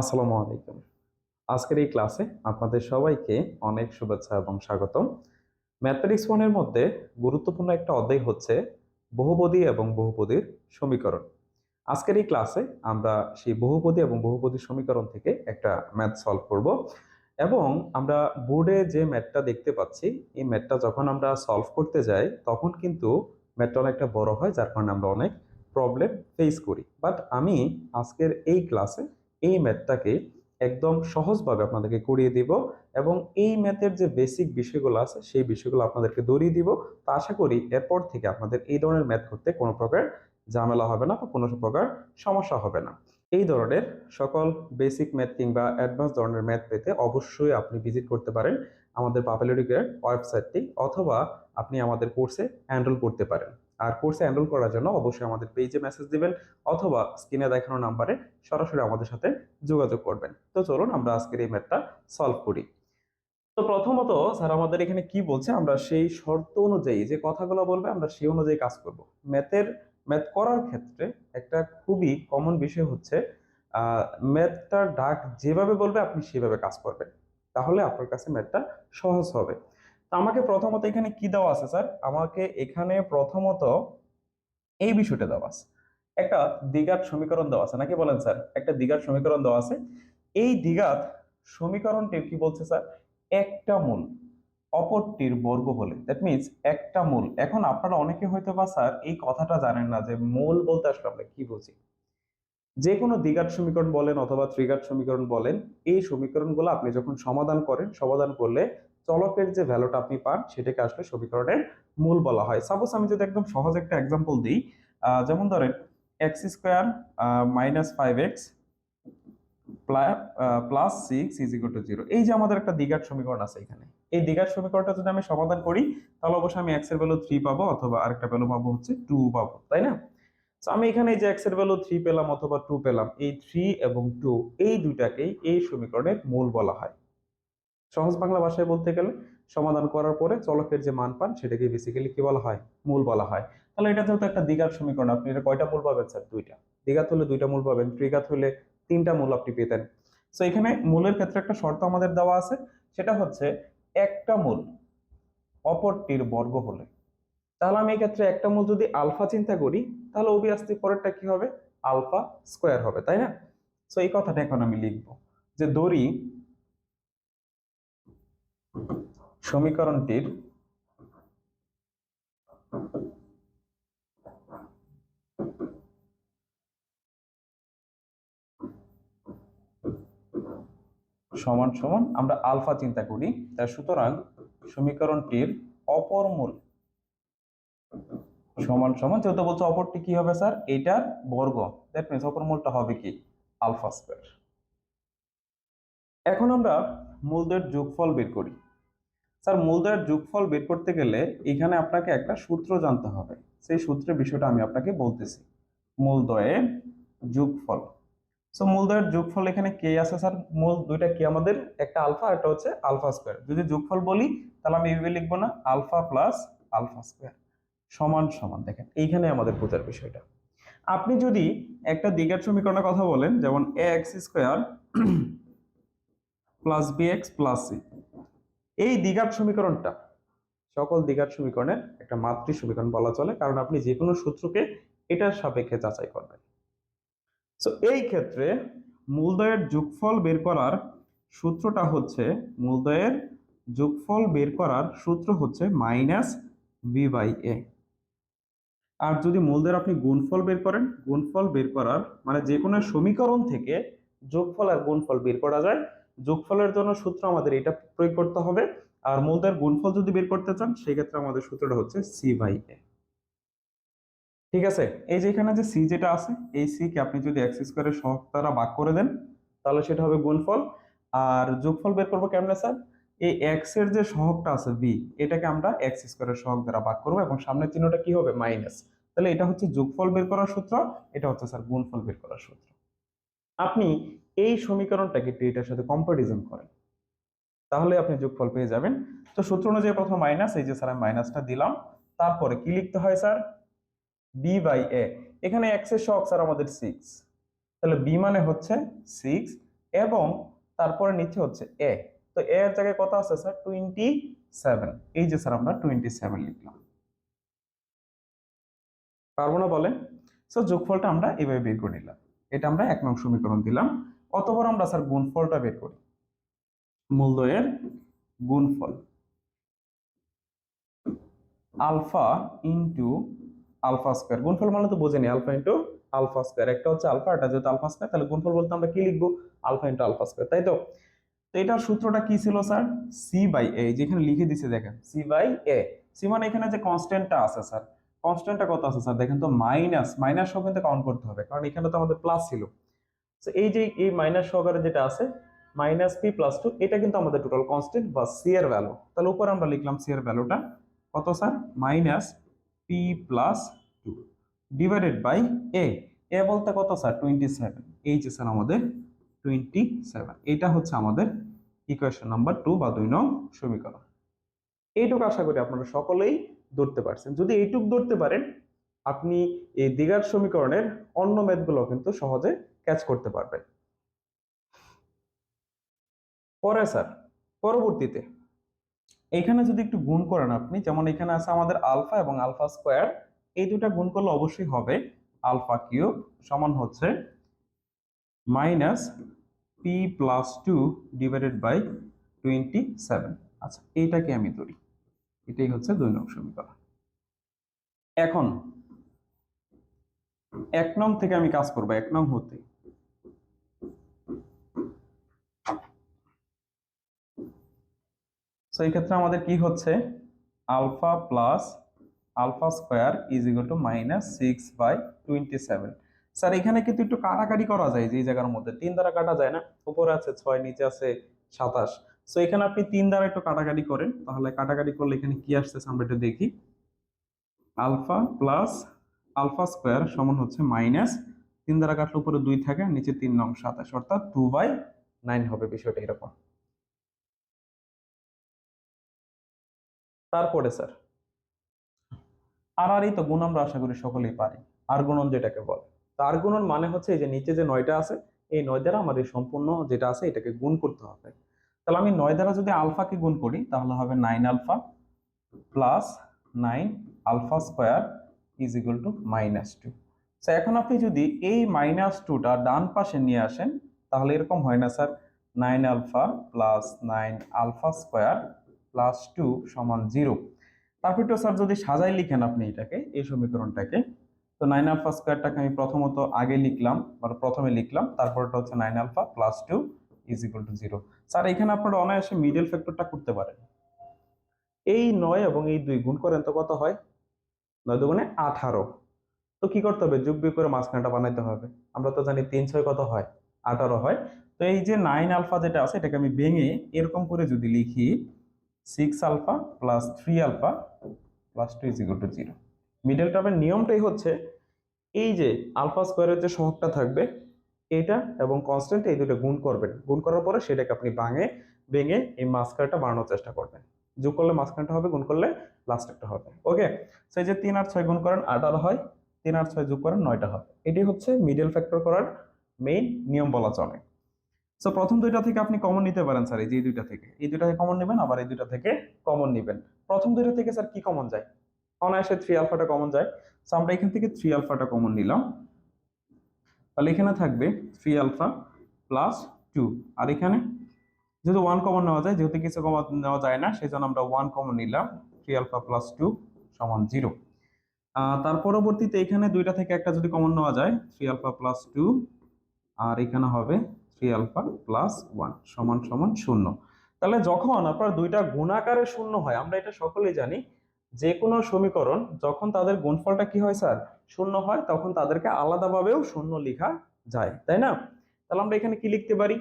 আসসালামু আলাইকুম। আজকের এই ক্লাসে আপনাদের সবাইকে অনেক শুভেচ্ছা এবং স্বাগতম। ম্যাথমেটিক্স ওয়ানের মধ্যে গুরুত্বপূর্ণ একটা অধ্যায় হচ্ছে বহুপদী এবং বহুপদীর সমীকরণ। আজকের এই ক্লাসে আমরা সেই বহুপদী এবং বহুপদীর সমীকরণ থেকে একটা ম্যাথ সলভ করব এবং আমরা বোর্ডে যে ম্যাথটা দেখতে পাচ্ছি, এই ম্যাথটা যখন আমরা সলভ করতে যাই, তখন কিন্তু ম্যাথটা অনেকটা বড় হয়, যার কারণে আমরা অনেক প্রবলেম ফেস করি। বাট আমি আজকের এই ক্লাসে এই ম্যাথটাকে একদম সহজভাবে আপনাদেরকে করিয়ে দিব এবং এই ম্যাথের যে বেসিক বিষয়গুলো আছে, সেই বিষয়গুলো আপনাদেরকে ধরিয়ে দিব। তা আশা করি এরপর থেকে আপনাদের এই ধরনের ম্যাথ করতে কোনো প্রকার ঝামেলা হবে না বা কোনো প্রকার সমস্যা হবে না। এই ধরনের সকল বেসিক ম্যাথ কিংবা অ্যাডভান্স ধরনের ম্যাথ পেতে অবশ্যই আপনি ভিজিট করতে পারেন আমাদের পাপুলারিকের ওয়েবসাইটটি অথবা আপনি আমাদের কোর্সে এনরোল করতে পারেন। আর কোর্সে এনরোল করার জন্য অবশ্যই আমাদের পেজে মেসেজ দিবেন অথবা স্ক্রিনে দেখানো নাম্বারে সরাসরি আমাদের সাথে যোগাযোগ করবেন। তো চলুন আমরা আজকের এই ম্যাথটা সলভ করি। তো প্রথমত স্যার আমাদের এখানে কি বলছে? আমরা সেই শর্ত অনুযায়ী যে কথাগুলো বলবে আমরা সেই অনুযায়ী কাজ করব। ম্যাথের ম্যাথ করার ক্ষেত্রে একটা খুবই কমন বিষয় হচ্ছে ম্যাথটার ডাক যেভাবে বলবে আপনি সেভাবে কাজ করবেন। তাহলে আপনার কাছে ম্যাথটা সহজ হবে। আমাকে প্রথমত এখানে কি দেওয়া আছে, স্যার? আমাকে এখানে প্রথমত এই বিষয়টা দেওয়া আছে। একটা দ্বিঘাত সমীকরণ দেওয়া আছে, নাকি বলেন স্যার? একটা দ্বিঘাত সমীকরণ দেওয়া আছে। এই দ্বিঘাত সমীকরণটির কি বলছে, স্যার? একটা মূল, অপরটির বর্গ হলে। দ্যাট মিনস একটা মূল। এখন আপনারা অনেকে হয়তো বা স্যার, এই কথাটা জানেন না যে মূল বলতে আসলে আমরা কি বুঝি। যে কোনো দ্বিঘাত সমীকরণ বলেন অথবা ত্রিঘাত সমীকরণ বলেন, এই সমীকরণগুলো আপনি যখন সমাধান করেন, সমাধান করলে চলকের যে ভ্যালুটা আপনি পান, সেটাকে আসলে সমীকরণের মূল বলা হয়। সাপোজ আমি যদি একদম সহজ একটা এক্সাম্পল দিই যেমন ধরেন x square minus five x plus six is equal to zero এই যে আমাদের একটা দ্বিঘাত সমীকরণ আছে এখানে। এই দ্বিঘাত সমীকরণটা যদি আমি সমাধান করি, তাহলে অবশ্যই আমি এক্সের ভ্যালু থ্রি পাবো অথবা আরেকটা ভ্যালু পাবো হচ্ছে টু পাবো, তাই না? তো আমি এখানে যে এক্সের ভ্যালু থ্রি পেলাম অথবা টু পেলাম, এই থ্রি এবং টু এই দুইটাকেই এই সমীকরণের মূল বলা হয়। সহজ বাংলা ভাষায় বলতে গেলে সমাধান করার পরে চলকের যে মান পান সেটাকে বেসিক্যালি কি বলা হয়? মূল বলা হয়। তাহলে এটা যেহেতু একটা দ্বিঘাত সমীকরণ, আপনি এটা কয়টা মূল পাবেন স্যার? দুইটা। দ্বিঘাত হলে দুইটা মূল পাবেন, ত্রিঘাত হলে তিনটা মূল আপনি পেতেন। সো এখানে মূলের ক্ষেত্রে একটা শর্ত আমাদের দেওয়া আছে, সেটা হচ্ছে একটা মূল অপরটির বর্গ হলে। তাহলে আমি এই ক্ষেত্রে একটা মূল যদি আলফা চিন্তা করি, তাহলে অবিয়াসলি পরেরটা কি হবে? আলফা স্কোয়ার হবে, তাই না? সো এই কথাটা এখন আমি লিখব যে দড়ি সমীকরণটির সমান সমান আমরা আলফা চিন্তা করি। তাই সুতরাং সমীকরণটির অপর মূল সমান সমান, যেহেতু বলছে অপরটি কি হবে স্যার? এইটার বর্গ। দ্যাট মিনস অপর মূলটা হবে কি? Alpha square. এখন আমরা মূলদের যোগফল বের করি। স্যার মূলদের যোগফল বের করতে গেলে এখানে আপনাকে একটা সূত্র জানতে হবে। সেই সূত্রের বিষয়টা আমি আপনাকে বলতেছি। মূলদয়ের যোগফল। সো মূলদয়ের যোগফল এখানে কে আছে স্যার? মূল দুইটা কি? আমাদের একটা আলফা একটা হচ্ছে আলফা স্কোয়ার। যদি যোগফল বলি, তাহলে আমি এইভাবে লিখব না, আলফা প্লাস আলফা স্কোয়ার। সমান সমান। দেখেন, এইখানে আমাদের বোঝার বিষয়টা। আপনি যদি একটা দ্বিঘাত সমীকরণের কথা বলেন, যেমন a x square plus b x plus c এই দ্বিঘাত সমীকরণটা সকল দ্বিঘাত সমীকরণের একটা মাতৃ সমীকরণ বলা চলে, কারণ আপনি যে কোনো সূত্রকে এটার সাপেক্ষে যাচাই করবেন। সো এই ক্ষেত্রে মূলদয়ের যোগফল বের করার সূত্রটা হচ্ছে, মূলদয়ের যোগফল বের করার সূত্র হচ্ছে মাইনাস বি বাই এ আর যদি মূলদের আপনি গুণফল বের করেন, গুণফল বের করার মানে যে কোনো সমীকরণ থেকে যোগফল আর গুণফল বের করা যায় যোগফলের জন্য সূত্র আমাদের এটা প্রয়োগ করতে হবে। আর মূলদের গুণফল যদি বের করতে চান সেই ক্ষেত্রে আমাদের সূত্রটা হচ্ছে সি বাই এ ঠিক আছে? এই যে এখানে যে সি যেটা আছে, এই সি কে আপনি যদি এক্স স্কোয়ারের সহগ দ্বারা ভাগ করে দেন, তাহলে সেটা হবে গুণফল। আর যোগফল বের করব কেমনে, স্যার? এই এক্সের যে সহগটা আছে বি এটাকে আমরা এক্স স্কোয়ারের সহগ দ্বারা ভাগ করব এবং সামনের চিহ্নটা কি হবে? মাইনাস। তাহলে এটা হচ্ছে যোগফল বের করার সূত্র, এটা হচ্ছে, স্যার, গুণফল বের করার সূত্র। আপনি এই সমীকরণটাকে একটু এটার সাথে কম্পারিজন করেন। তাহলে আপনি যোগফল পেয়ে যাবেন। তো সূত্র অনুযায়ী প্রথম মাইনাস এই যে স্যার আমি মাইনাসটা দিলাম। তারপরে কি লিখতে হয় স্যার বি বাই এ এখানে এক্সের সহগ স্যার আমাদের সিক্স তাহলে বি মানে হচ্ছে সিক্স এবং তারপরে নিচে হচ্ছে এ তো এ এর জায়গায় কত আছে স্যার টোয়েন্টি সেভেন এই যে স্যার আমরা টোয়েন্টি সেভেন লিখলাম। পারব না বলেন? সো যোগফলটা আমরা এভাবে বের করে নিলাম। এটা আমরা এক নং সমীকরণ দিলাম। অতপর আমরা স্যার গুণফলটা বের করি। মূলদয়ের গুণফল আলফা ইন্টু আলফা স্কোয়ার। গুণফল মানে তো বোঝেনি, আলফা ইন্টু আলফা স্কোয়ার। একটা হচ্ছে আলফা এটা যেহেতু আলফা স্কোয়ার, তাহলে গুণফল বলতে আমরা কি লিখব? আলফা ইন্টু আলফা স্কোয়ার, তাই তো? তো এটার সূত্রটা কি ছিল স্যার? সি বাই এ যেখানে লিখে দিছে দেখেন সি বাই এ সি মানে এখানে যে কনস্ট্যান্টটা আছে স্যার কনস্ট্যান্টটা কত আছে স্যার? দেখেন তো মাইনাস মাইনাস সহ কিন্তু কাউন্ট করতে হবে। কারণ এখানে তো আমাদের প্লাস ছিল। তো এই যে, এই মাইনাস সহকারে যেটা আছে মাইনাস পি প্লাস টু এটা কিন্তু আমাদের টোটাল কনস্ট্যান্ট বা সি এর ভ্যালু তাহলে উপরে আমরা লিখলাম সি এর ভ্যালুটা কত sir? Minus p plus two divided by a a বলতে কত স্যার? টোয়েন্টি সেভেন এই যে স্যার আমাদের টোয়েন্টি সেভেন এটা হচ্ছে আমাদের ইকুয়েশন নাম্বার টু বা দুই নং সমীকরণ। এইটুকু আশা করি আপনারা সকলেই ধরতে পারছেন। যদি এইটুক ধরতে পারেন, আপনি এই দ্বিঘাত সমীকরণের অন্য ম্যাথগুলো কিন্তু সহজে ক্যাচ করতে পারবেন। পরে স্যার, পরবর্তীতে, এখানে যদি একটু গুণ করেন আপনি, যেমন এখানে আছে আমাদের আলফা এবং আলফা স্কোয়ার, এই দুটা গুণ করলে অবশ্যই হবে আলফা কিউব সমান হচ্ছে minus p plus two divided by twenty seven. আচ্ছা এইটাকে আমি ধরি। এটাই হচ্ছে দুই নং সমীকরণ। এখন, এক নং থেকে আমি কাজ করব, এক নং হতে। সো এই ক্ষেত্রে আমাদের কি হচ্ছে? Alpha plus alpha square is equal to minus six by twenty seven. Sir, এখানে কিন্তু একটু কাটাকাটি করা যায় যে জায়গার মধ্যে। তিন দ্বারা কাটা যায় না? উপরে আছে ছয়, নিচে আছে সাতাশ। সো এখানে আপনি তিন দ্বারা একটু কাটাকাটি করেন। তাহলে কাটাকাটি করলে এখানে কি আসতেছে আমরা একটু দেখি। আলফা প্লাস আলফা স্কোয়ার সমান হচ্ছে মাইনাস তিন দ্বারা কাটলে উপরে দুই থাকে নিচে তিন নং সাতাশ, অর্থাৎ টু বাই নাইন হবে বিষয়টা এরকম। তারপরে স্যার আর আর এই তো গুণ আমরা আশা করি সকলেই পারি আর গুণন যেটাকে বলে। তো গুণন মানে হচ্ছে এই যে নিচে যে নয়টা আছে, এই নয় দ্বারা আমাদের সম্পূর্ণ যেটা আছে এটাকে গুণ করতে হবে। তাহলে আমি নয় দ্বারা যদি আলফাকে গুণ করি, তাহলে হবে nine alpha plus nine alpha square is equal to minus two তো এখন আপনি যদি এই মাইনাস টুটা ডান পাশে নিয়ে আসেন, তাহলে এরকম হয় না sir. Nine alpha plus nine alpha square plus two সমান জিরো তারপর একটু স্যার যদি সাজাই লিখেন আপনি এটাকে, এই সমীকরণটাকে, তো নাইন আলফা স্কোয়ারটাকে আমি প্রথমত আগে লিখলাম বা প্রথমে লিখলাম, তারপরটা হচ্ছে nine alpha plus two is equal to zero sir, এখানে আপনারা অনায়াসে মিডল ফ্যাক্টরটা করতে পারেন। এই নয় এবং এই দুই গুণ করেন তো কত হয়? নয় দুগুণে আঠারো। তো কি করতে হবে? যোগ বিয়োগ করে মাঝখানটা বানাইতে হবে। আমরা তো জানি তিন ছয় কত হয়? আঠারো হয়। তো এই যে নাইন আলফা যেটা আছে, এটাকে আমি ভেঙে এরকম করে যদি লিখি six alpha plus three alpha plus two is equal to zero middle টার্মের নিয়মটাই হচ্ছে, এই যে আলফা স্কোয়ারের যে সহগটা থাকবে এটা এবং কনস্ট্যান্ট এই দুটো গুণ করবেন। গুণ করার পরে সেটাকে আপনি ভাঙে, ভেঙে এই মাস্কারটা বানানোর চেষ্টা করবেন। যোগ করলে মাঝখানটা হবে, গুণ করলে লাস্ট একটা হবে। ওকে সেই যে তিন আর ছয় গুণ করেন আঠারো হয়। তিন আর ছয় যোগ করেন, নয়টা হবে। এটি হচ্ছে মিডল ফ্যাক্টর করার মেইন নিয়ম বলা চলে। সো প্রথম দুইটা থেকে আপনি কমন নিতে পারেন স্যার এই যে দুইটা থেকে। এই দুইটা কমন নেবেন, আবার এই দুইটা থেকে কমন নেবেন। প্রথম দুইটা থেকে স্যার কি কমন যায়? অনায়াসে থ্রি আলফাটা কমন যায়। সো আমরা এখান থেকে থ্রি আলফাটা কমন নিলাম। তাহলে এখানে থাকবে থ্রি আলফা প্লাস টু আর এখানে যেহেতু ওয়ান কমন নেওয়া যায়, যেহেতু কিছু কমন নেওয়া যায় না সেই জন্য আমরা ওয়ান কমন নিলাম থ্রি আলফা প্লাস টু সমান জিরো তার পরবর্তীতে এখানে দুইটা থেকে একটা যদি কমন নেওয়া যায় থ্রি আলফা প্লাস টু আর এখানে হবে থ্রি আলফা প্লাস ওয়ান সমান সমান শূন্য। তাহলে যখন আপনার দুইটা গুণাকারে শূন্য হয়, আমরা এটা সকলেই জানি যে কোনো সমীকরণ, যখন তাদের গুণফলটা কি হয় স্যার? শূন্য হয়, তখন তাদেরকে আলাদাভাবেও শূন্য লেখা যায়, তাই না? তাহলে আমরা এখানে কি লিখতে পারি?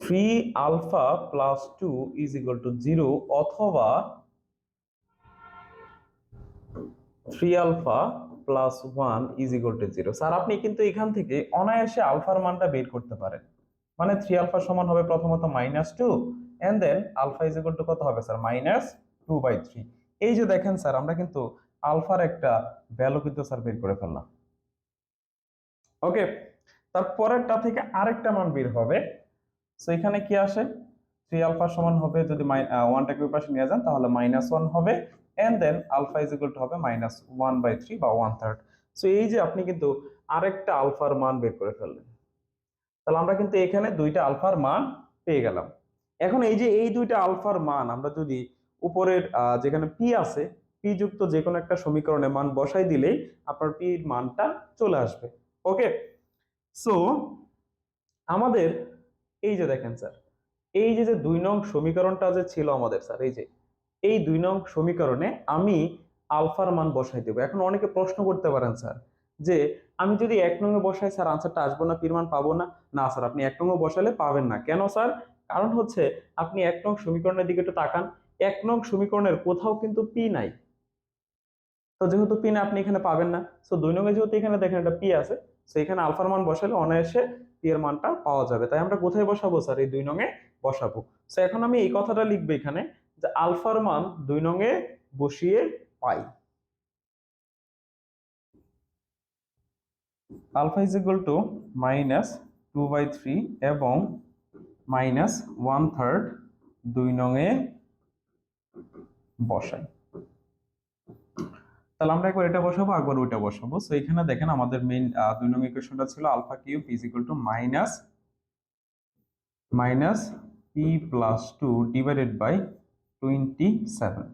Three alpha plus two is equal to zero অথবা three alpha plus one is equal to zero sir, আপনি কিন্তু এখান থেকে অনায়াসে আলফার মানটা বের করতে পারেন। মানে থ্রি আলফা সমান হবে প্রথমত minus two and then alpha is equal to কত হবে sir minus two by three এই যে দেখেন স্যার আমরা কিন্তু আলফার একটা ভ্যালু কিন্তু স্যার বের করে ফেললাম। ওকে তার পরেরটা থেকে আরেকটা মান বের হবে। সো এখানে কি আসে? থ্রি আলফা সমান হবে, যদি ওয়ানটাকে ওই পাশে নিয়ে যান, তাহলে মাইনাস ওয়ান হবে। And then alpha is equal to হবে মাইনাস ওয়ান বাই থ্রি বা ওয়ান থার্ড সো এই যে আপনি কিন্তু আরেকটা আলফার মান বের করে ফেললেন। তাহলে আমরা কিন্তু এখানে দুইটা আলফার মান পেয়ে গেলাম। এখন এই যে এই দুইটা আলফার মান, আমরা যদি উপরের যেখানে পি আছে পি যুক্ত যে কোনো একটা সমীকরণে মান বসাই দিলেই আপনার পি এর মানটা চলে আসবে। ওকে সো আমাদের এই যে দেখেন স্যার, এই যে যে দুই নং সমীকরণটা যে ছিল আমাদের স্যার, এই যে, এই দুই নং সমীকরণে আমি আলফার মান বসাই দেবো। এখন অনেকে প্রশ্ন করতে পারেন স্যার যে, আমি যদি এক নঙ্গে বসাই স্যার আনসারটা আসব না পির মান পাবো না? না স্যার, আপনি এক নঙ্গে বসালে পাবেন না। কেন স্যার? কারণ হচ্ছে আপনি এক নং সমীকরণের দিকে একটু তাকান, এক নং সমীকরণের কোথাও কিন্তু পি নাই। তো যেহেতু পি না আপনি এখানে পাবেন না সো দুই নঙ্গে যেহেতু এখানে দেখেন একটা পি আছে সো এখানে আলফার মান বসালে অনায়াসে পি এর মানটা পাওয়া যাবে। তাই আমরা কোথায় বসাবো স্যার এই দুই নঙ্গে বসাবো। সো এখন আমি এই কথাটা লিখব এখানে যে আলফার মান দুই নঙ্গে বসিয়ে পাই। Alpha is equal to minus two by three এবং মাইনাস ওয়ান থার্ড দুই নঙে বসাই। তাহলে আমরা একবার এটা বসাবো, একবার ওইটা বসাবো। সো এখানে দেখেন আমাদের মেইন দুই নং ইকুয়েশনটা ছিল alpha cube is equal to minus minus p plus two divided by twenty seven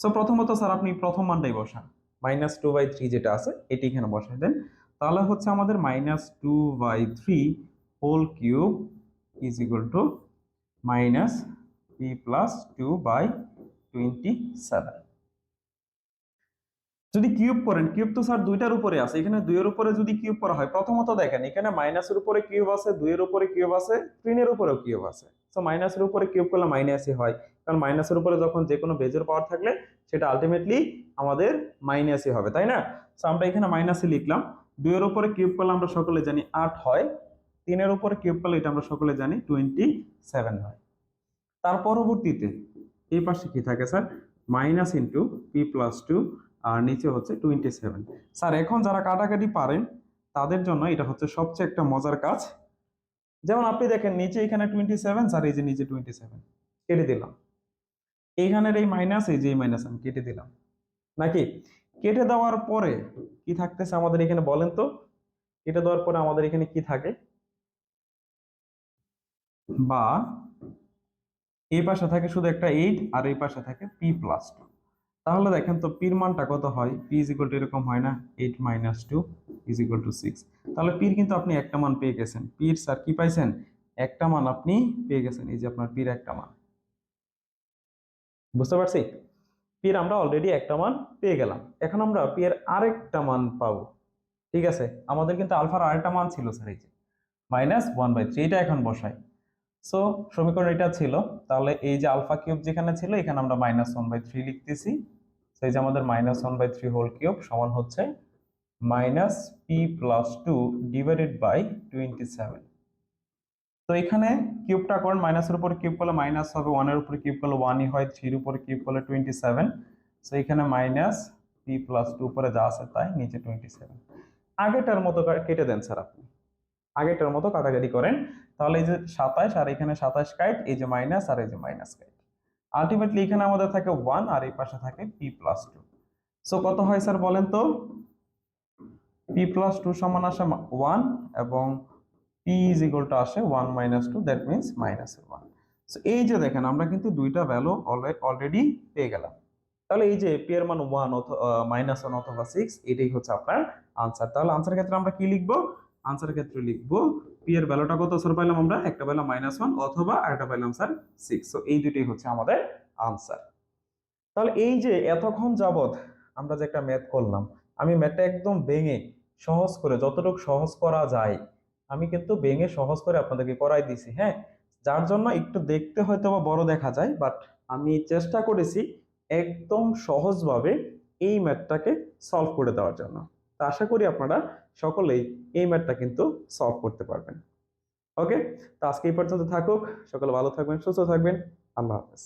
so প্রথমত স্যার আপনি প্রথম মানটাই বসান। মাইনাস টু বাই থ্রি যেটা আছে, এটি এখানে বসাই দেন। তাহলে হচ্ছে আমাদের minus two by three whole cube is equal to minus p plus two by twenty যদি কিউব করেন কিউব তো স্যার দুইটার উপরে আছে। এখানে দুইয়ের উপরে যদি কিউব করা হয়, প্রথমত দেখেন, এখানে মাইনাসের উপরে কিউব আছে, দুইয়ের উপরে কিউব আছে তিনের উপরেও কিউব আছে। তো মাইনাসের উপরে কিউব করলে মাইনাসই হয়। কারণ মাইনাসের উপরে যখন যে কোনো বেজের পাওয়ার থাকলে, সেটা আলটিমেটলি আমাদের মাইনাসই হবে, তাই না? তো আমরা এখানে মাইনাসই লিখলাম। দুইয়ের উপরে কিউব করলে আমরা সকলে জানি আট হয়। তিনের উপরে কিউব করলে এটা আমরা সকলে জানি টোয়েন্টি সেভেন হয়। তার পরবর্তীতে এই পাশে কি থাকে sir? Minus into p plus two আর নিচে হচ্ছে টোয়েন্টি সেভেন স্যার, এখন যারা কাটাকাটি পারেন, তাদের জন্য এটা হচ্ছে সবচেয়ে একটা মজার কাজ। যেমন আপনি দেখেন, নিচে এখানে টোয়েন্টি সেভেন স্যার, এই যে নিচে টোয়েন্টি সেভেন কেটে দিলাম। এইখানের এই মাইনাস এই যে মাইনাস আমি কেটে দিলাম। নাকি? কেটে দেওয়ার পরে কি থাকতেছে আমাদের এখানে বলেন তো? কেটে দেওয়ার পরে আমাদের এখানে কি থাকে? বা এই পাশে থাকে শুধু একটা এইট আর এই পাশে থাকে পি প্লাস টু তাহলে দেখেন তো পির মানটা কত হয়? পি ইজ ইকুয়াল টু এরকম হয় না? Eight minus two is equal to six তাহলে পির কিন্তু আপনি একটা মান পেয়ে গেছেন। পির স্যার কি পাইছেন? একটা মান আপনি পেয়ে গেছেন। এই যে আপনার পির একটা মান। বুঝতে পারছি? পির আমরা অলরেডি একটা মান পেয়ে গেলাম। এখন আমরা পি এর আরেকটা মান পাবো। ঠিক আছে? আমাদের কিন্তু আলফার আরেকটা মান ছিল স্যার এই যে। মাইনাস ওয়ান বাই থ্রি এটা এখন বসাই। সো সমীকরণ এটা ছিল। তাহলে এই যে আলফা কিউব যেখানে ছিল, এখানে আমরা মাইনাস ওয়ান বাই থ্রি লিখতেছি। এই যে আমাদের minus one by three whole cube সমান হচ্ছে minus p plus two divided by twenty seven তো এখানে কিউবটা করেন মাইনাসের উপর কিউব করলে মাইনাস হবে ওয়ানের উপরে কিউব করলে ওয়ানই হয় থ্রির উপরে কিউব করলে টোয়েন্টি সেভেন সো এখানে মাইনাস পি প্লাস টু উপরে যা আছে তাই নিচে টোয়েন্টি সেভেন আগেটার মতো কেটে দেন স্যার আপনি। আগেটার মতো কাটাকাটি করেন। তাহলে এই যে সাতাশ আর এখানে সাতাশ কাইট, এই যে মাইনাস আর এই যে মাইনাস কাইট। আলটিমেটলি এখানে আমাদের থাকে ওয়ান আর এই পাশে থাকে পি প্লাস টু। সো কত হয় স্যার বলেন তো? পি প্লাস টু সমান আসে ওয়ান এবং পি ইজ ইকুয়াল টু আসে one minus two, that means minus one. So এই যে দেখেন, আমরা কিন্তু দুইটা ভ্যালু অলরেডি পেয়ে গেলাম। তাহলে এই যে পি এর মান ওয়ান অথবা মাইনাস ওয়ান অথবা সিক্স, এটাই হচ্ছে আপনার আনসার। তাহলে আনসারের ক্ষেত্রে আমরা কি লিখব? আনসারের ক্ষেত্রে লিখব পি এর ভ্যালুটা কত? স্যার পাইলাম আমরা একটা পাইলাম মাইনাস ওয়ান অথবা আরেকটা পাইলাম স্যার সিক্স সো এই দুটোই হচ্ছে আমাদের আনসার তাহলে এই যে এতক্ষণ যাবত আমরা যে একটা ম্যাথ করলাম, আমি ম্যাথটা একদম ভেঙে সহজ করে, যতটুকু সহজ করা যায়, আমি কিন্তু ভেঙে সহজ করে আপনাদেরকে করাই দিছি হ্যাঁ? যার জন্য একটু দেখতে হয়তো বা বড় দেখা যায় বাট আমি চেষ্টা করেছি একদম সহজভাবে এই ম্যাথটাকে সলভ করে দেওয়ার জন্য। তা আশা করি আপনারা সকলেই এই ম্যাথটা কিন্তু সলভ করতে পারবেন। ওকে তো আজকে এই পর্যন্ত থাকুক। সকলে ভালো থাকবেন, সুস্থ থাকবেন। আল্লাহ হাফেজ।